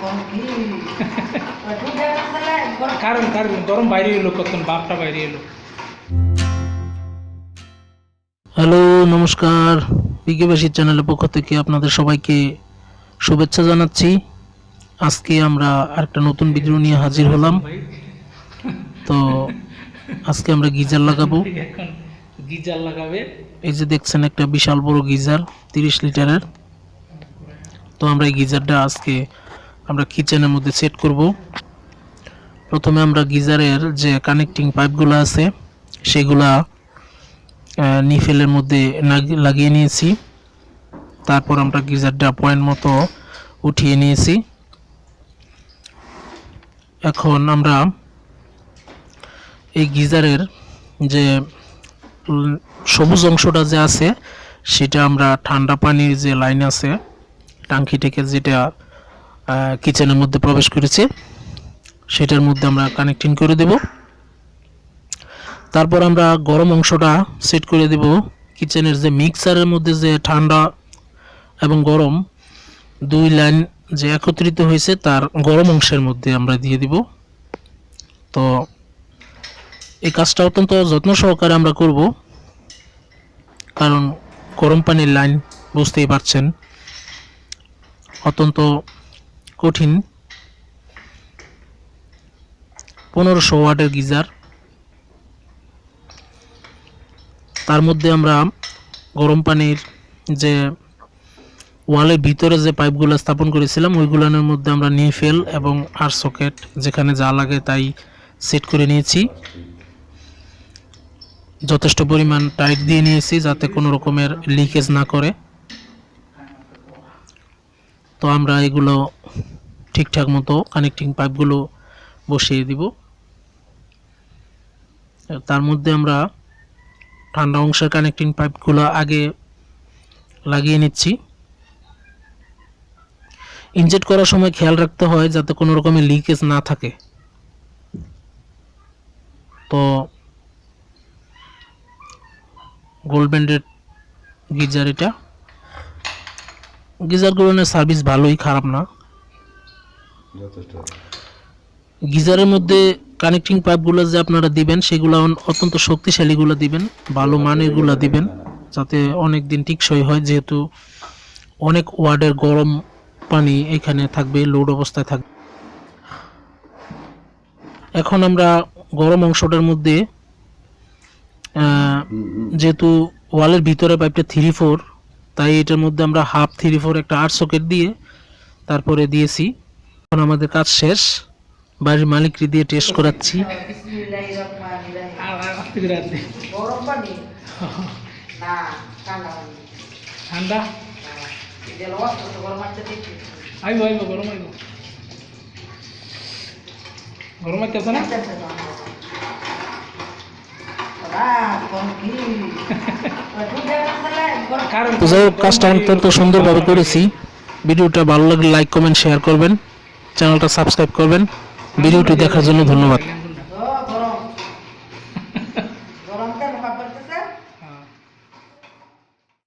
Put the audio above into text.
কারণ কারণ গরম বাইরে এলো কতক্ষণ বাপটা বাইরে এলো। হ্যালো নমস্কার। বিকেবাসী চ্যানেলের পক্ষ থেকে আপনাদের সবাইকে শুভেচ্ছা জানাচ্ছি। আজকে আমরা আরেকটা নতুন ভিডিও নিয়ে হাজির হলাম। তো আজকে আমরা গিজার লাগাবো। গিজার লাগাবে। এই যে দেখছেন একটা বিশাল বড় গিজার তিরিশ লিটারের। তো আমরা এই গিজারটা আজকে আমরা কিচেনের মধ্যে সেট করব। প্রথমে আমরা গিজারের যে কানেক্টিং পাইপগুলো আছে, সেগুলা নিফেলের মধ্যে লাগ- লাগিয়ে নিয়েছি। তারপর আমরা গিজারটা পয়েন্ট মতো উঠিয়ে নিয়েছি। এখন আমরা এই গিজারের যে সবুজ অংশটা যে আছে, সেটা আমরা ঠান্ডা পানির যে লাইন আছে, টাঙ্কি থেকে যেটা কিচেনের মধ্যে প্রবেশ করেছে। সেটার মধ্যে আমরা কানেক্টিং করে দেব। তারপর আমরা গরম অংশটা সেট করে দেব। কিচেনের যে মিক্সারের মধ্যে যে ঠান্ডা এবং গরম, দুই লাইন যে একত্রিত হয়েছে, তার গরম অংশের মধ্যে আমরা দিয়ে দিব। তো এই কাজটা অত্যন্ত যত্ন সহকারে আমরা করব। কারণ গরম পানির লাইন বুঝতেই পারছেন, অত্যন্ত কঠিন। পনেরোশো ওয়াটের গিজার। তার মধ্যে আমরা গরম পানির যে ওয়ালের ভিতরে যে পাইপগুলো স্থাপন করেছিলাম, ওইগুলোর মধ্যে আমরা নিয়ে ফেল এবং আর সকেট যেখানে যা লাগে তাই সেট করে নিয়েছি। যথেষ্ট পরিমাণ টাইট দিয়ে নিয়েছি যাতে কোনো রকমের লিকেজ না করে। তো আমরা এগুলো ঠিকঠাক মতো কানেক্টিং পাইপগুলো বসিয়ে দিব। তার মধ্যে আমরা ঠান্ডা অংশের কানেক্টিং পাইপগুলো আগে লাগিয়ে নিচ্ছি। ইনজেক্ট করার সময় খেয়াল রাখতে হয় যাতে কোনো রকমের লিকেজ না থাকে। তো গোল্ড ব্যান্ডেড গিজার এটা গিজারগুলোর সার্ভিস ভালোই খারাপ না। গিজারের মধ্যে কানেক্টিং পাইপগুলো যে আপনারা দিবেন সেগুলো অত্যন্ত শক্তিশালীগুলো দিবেন ভালো মানেরগুলো দিবেন যাতে অনেক দিন টিকসই হয় যেহেতু অনেক ওয়ার্ডের গরম পানি এখানে থাকবে লোড অবস্থায় থাকবে। এখন আমরা গরম অংশটার মধ্যে যেহেতু ওয়ালের ভিতরে পাইপটা থ্রি ফোর তাই এটার মধ্যে আমরা হাফ থ্রি ফোর একটা আট সকেট দিয়ে তারপরে দিয়েছি। এখন আমাদের কাজ শেষ। বাড়ির মালিককে দিয়ে টেস্ট করাচ্ছি। ঠান্ডা? গরম আইব আইব গরম আইব। গরম আইতেছে না? কারণ তো যাই হোক, কাজটা অত্যন্ত সুন্দরভাবে করেছি। ভিডিওটা ভালো লাগলে লাইক কমেন্ট শেয়ার করবেন। চ্যানেলটা সাবস্ক্রাইব করবেন। ভিডিওটি দেখার জন্য ধন্যবাদ।